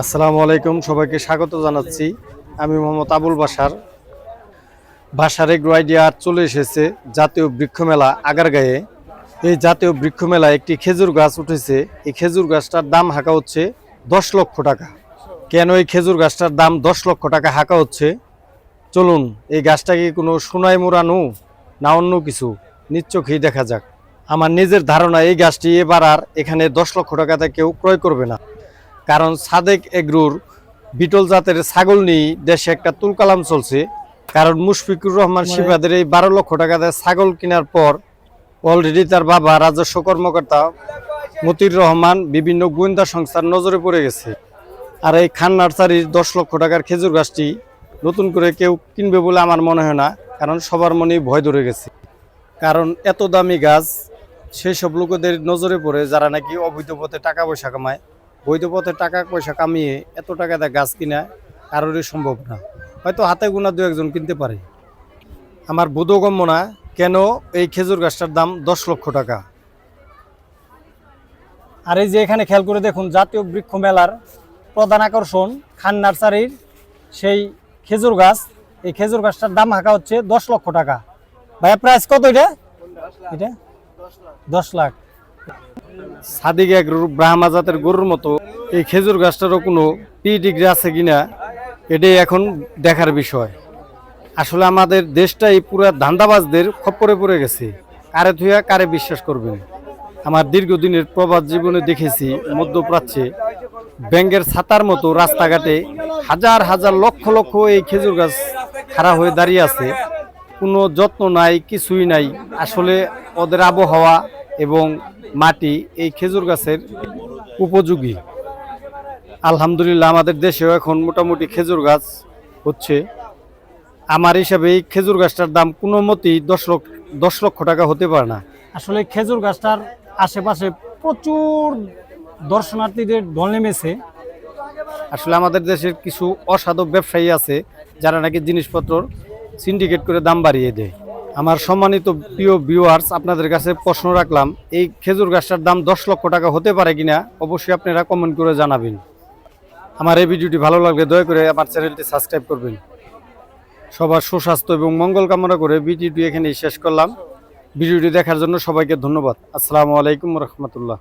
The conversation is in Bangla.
আসসালামু আলাইকুম, সবাইকে স্বাগত জানাচ্ছি। আমি মোহাম্মদ আবুল বাসার বাসার এগ্রো আইডিয়া আজ চলে এসেছে জাতীয় বৃক্ষ মেলা আগারগাঁয়ে। এই জাতীয় বৃক্ষ মেলায় একটি খেজুর গাছ উঠেছে। এই খেজুর গাছটার দাম হাঁকা হচ্ছে দশ লক্ষ টাকা। কেন এই খেজুর গাছটার দাম দশ লক্ষ টাকা হাঁকা হচ্ছে? চলুন, এই গাছটা কি কোনো সোনায় মোড়ানো না অন্য কিছু? নিচ্চোখেই দেখা যাক। আমার নিজের ধারণা, এই গাছটি এবার আর এখানে দশ লক্ষ টাকাতে কেউ ক্রয় করবে না। কারণ সাদেক এগ্রুর বিটল জাতের ছাগল নিয়ে দেশে একটা তুলকালাম চলছে। কারণ মুশফিকুর রহমান শিবাদের এই বারো লক্ষ টাকা টাকাতে ছাগল কেনার পর অলরেডি তার বাবা রাজস্ব কর্মকর্তা মতির রহমান বিভিন্ন গোয়েন্দা সংস্থার নজরে পড়ে গেছে। আর এই খান নার্সারির দশ লক্ষ টাকার খেজুর গাছটি নতুন করে কেউ কিনবে বলে আমার মনে হয় না কারণ সবার মনেই ভয় ধরে গেছে। কারণ এত দামি গাছ সেই সব লোকেদের নজরে পড়ে যারা নাকি অবৈধ পথে টাকা পয়সা কামায় বৈধ পথে টাকা পয়সা কামিয়ে এত টাকা দেয় গাছ কিনা কারোরই সম্ভব না। হয়তো হাতে গোনা দু একজন কিনতে পারে। আমার বোধগম্য না কেন এই খেজুর গাছটার দাম দশ লক্ষ টাকা। আর এই যে এখানে খেয়াল করে দেখুন, জাতীয় বৃক্ষ মেলার প্রধান আকর্ষণ খান নার্সারির সেই খেজুর গাছ। এই খেজুর গাছটার দাম হাঁকা হচ্ছে দশ লক্ষ টাকা। ভাইয়া প্রাইস কত এটা? এটা? দশ লাখ। সাদিক এক ব্রাহ্মা জাতের গরুর মতো। এই খেজুর গাছটারও কোনো পি ডিগ্রি আছে কিনা, এটাই এখন দেখার বিষয়। আসলে আমাদের দেশটাই পুরো ধান্দাবাজদের খপ্পরে পড়ে গেছে। কারে থুয়া, কারে বিশ্বাস করবেন? আমার দীর্ঘদিনের প্রবাদ জীবনে দেখেছি মধ্যপ্রাচ্যে ব্যাঙ্গের ছাতার মতো রাস্তাঘাটে হাজার হাজার লক্ষ লক্ষ এই খেজুর গাছ খাড়া হয়ে দাঁড়িয়ে আছে। কোনো যত্ন নাই, কিছুই নাই। আসলে ওদের আবহাওয়া এবং মাটি এই খেজুর গাছের উপযোগী। আলহামদুলিল্লাহ আমাদের দেশেও এখন মোটামুটি খেজুর গাছ হচ্ছে। আমার হিসাবে এই খেজুর গাছটার দাম কোনো মতেই দশ লক্ষ দশ লক্ষ টাকা হতে পারে না। আসলে খেজুর গাছটার আশেপাশে প্রচুর দর্শনার্থীদের ঢল নেমেছে। আসলে আমাদের দেশের কিছু অসাধু ব্যবসায়ী আছে যারা নাকি জিনিসপত্র সিন্ডিকেট করে দাম বাড়িয়ে দেয়। আমার সম্মানিত প্রিয় ভিউয়ার্স আপনাদের কাছে প্রশ্ন রাখলাম, এই খেজুর গাছটার দাম দশ লক্ষ টাকা হতে পারে কিনা, অবশ্যই আপনারা কমেন্ট করে জানাবেন। আমার এই ভিডিওটি ভালো লাগলে দয়া করে আমার চ্যানেলটি সাবস্ক্রাইব করবেন। সবার সুস্বাস্থ্য এবং মঙ্গল কামনা করে ভিডিওটি এখানেই শেষ করলাম। ভিডিওটি দেখার জন্য সবাইকে ধন্যবাদ। আসসালামু আলাইকুম রহমতুল্লাহ।